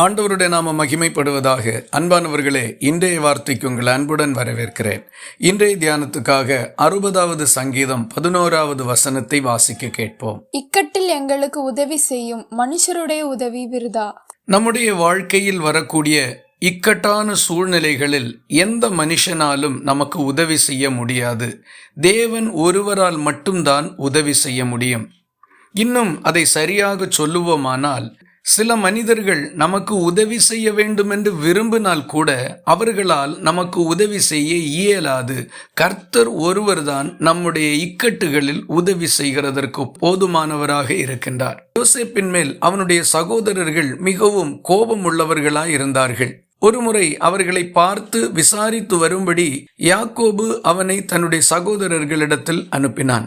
ஆண்டவருடைய நாம மகிமைப்படுவதாக அன்பானவர்களே இன்றைய வார்த்தைக்கு உங்கள் அன்புடன் வரவேற்கிறேன். இன்றைய தியானத்துக்காக அறுபதாவது சங்கீதம் பதினோராவது வசனத்தை வாசிக்க கேட்போம். இக்கட்டில் எங்களுக்கு உதவி செய்யும் மனுஷருடைய உதவி விருதா? நம்முடைய வாழ்க்கையில் வரக்கூடிய இக்கட்டான சூழ்நிலைகளில் எந்த மனுஷனாலும் நமக்கு உதவி செய்ய முடியாது. தேவன் ஒருவரால் மட்டும்தான் உதவி செய்ய முடியும். இன்னும் அதை சரியாக சொல்லுவோமானால் சில மனிதர்கள் நமக்கு உதவி செய்ய வேண்டும் என்று விரும்பினால் கூட அவர்களால் நமக்கு உதவி செய்ய இயலாது. கர்த்தர் ஒருவர்தான் நம்முடைய இக்கட்டுகளில் உதவி செய்கிறதற்கு போதுமானவராக இருக்கின்றார். யோசேப்பின் மேல் அவனுடைய சகோதரர்கள் மிகவும் கோபம் உள்ளவர்களாய் இருந்தார்கள் ஒருமுறை அவர்களை பார்த்து விசாரித்து வரும்படி யாக்கோபு அவனை தன்னுடைய சகோதரர்களிடத்தில் அனுப்பினான்.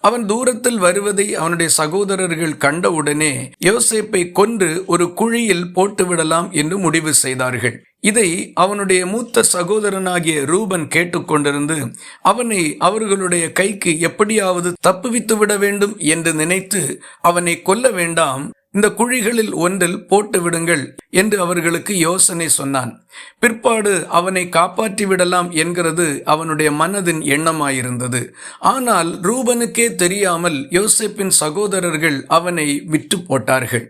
அவன் தூரத்தில் வருவதை அவனுடைய சகோதரர்கள் கண்டவுடனே யோசேப்பை கொன்று ஒரு குழியில் போட்டுவிடலாம் என்று முடிவு செய்தார்கள். இதை அவனுடைய மூத்த சகோதரனாகிய ரூபன் கேட்டுக்கொண்டிருந்து அவனை அவர்களுடைய கைக்கு எப்படியாவது தப்புவித்து விட வேண்டும் என்று நினைத்து அவனை கொல்ல வேண்டாம் இந்த குழிகளில் ஒன்றில் போட்டு விடுங்கள் என்று அவர்களுக்கு யோசனை சொன்னான். பிற்பாடு அவனை காப்பாற்றி விடலாம் என்கிறது அவனுடைய மனதின் எண்ணமாயிருந்தது. ஆனால் ரூபனுக்கே தெரியாமல் யோசிப்பின் சகோதரர்கள் அவனை விட்டு போட்டார்கள்.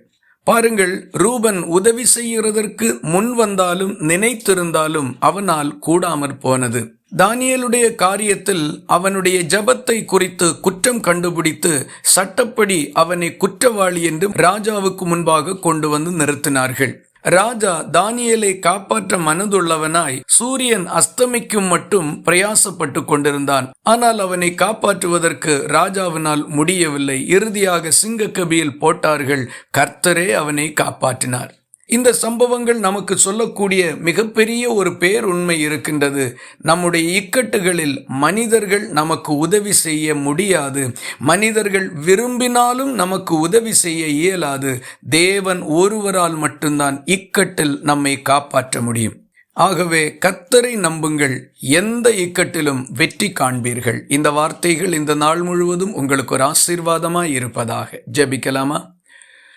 பாருங்கள் ரூபன் உதவி செய்கிறதற்கு முன் வந்தாலும் நினைத்திருந்தாலும் அவனால் கூடாமற் போனது. தானியலுடைய காரியத்தில் அவனுடைய ஜபத்தை குறித்து குற்றம் கண்டுபிடித்து சட்டப்படி அவனை குற்றவாளி என்று ராஜாவுக்கு முன்பாக கொண்டு வந்து நிறுத்தினார்கள். ராஜா தானியலை காப்பாற்ற மனதுள்ளவனாய் சூரியன் அஸ்தமிக்கும் மட்டும் பிரயாசப்பட்டு கொண்டிருந்தான். ஆனால் அவனை காப்பாற்றுவதற்கு ராஜாவினால் முடியவில்லை. இறுதியாக சிங்கக்கபியில் போட்டார்கள். கர்த்தரே அவனை காப்பாற்றினார். இந்த சம்பவங்கள் நமக்கு சொல்லக்கூடிய மிகப்பெரிய ஒரு பேருண்மை இருக்கின்றது. நம்முடைய இக்கட்டுகளில் மனிதர்கள் நமக்கு உதவி செய்ய முடியாது. மனிதர்கள் விரும்பினாலும் நமக்கு உதவி செய்ய இயலாது. தேவன் ஒருவரால் மட்டும்தான் இக்கட்டில் நம்மை காப்பாற்ற முடியும். ஆகவே கத்தரை நம்புங்கள். எந்த இக்கட்டிலும் வெற்றி காண்பீர்கள். இந்த வார்த்தைகள் இந்த நாள் முழுவதும் உங்களுக்கு ஒரு ஆசீர்வாதமாய் இருப்பதாக. ஜெபிக்கலாமா?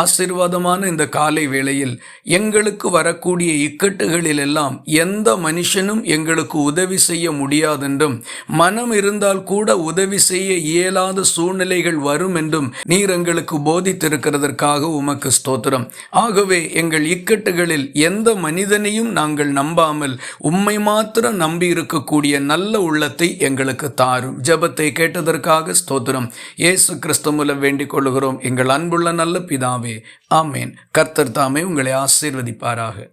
ஆசீர்வாதமான இந்த காலை வேளையில் எங்களுக்கு வரக்கூடிய இக்கட்டுகளில் எல்லாம் எந்த மனுஷனும் எங்களுக்கு உதவி செய்ய முடியாதென்றும் மனம் இருந்தால் கூட உதவி செய்ய இயலாத சூழ்நிலைகள் வரும் என்றும் நீர் எங்களுக்கு போதித்திருக்கிறதற்காக உமக்கு ஸ்தோத்திரம். ஆகவே எங்கள் இக்கட்டுகளில் எந்த மனிதனையும் நாங்கள் நம்பாமல் உம்மை மாத்திரம் நம்பி இருக்கக்கூடிய நல்ல உள்ளத்தை எங்களுக்கு தாரும். ஜெபத்தை கேட்டதற்காக ஸ்தோத்திரம். இயேசு கிறிஸ்து மூலம் வேண்டிக் கொள்கிறோம் எங்கள் அன்புள்ள நல்ல பிதாவே ஆமேன். கர்த்தர் தாமே உங்களை ஆசீர்வதிப்பாராக.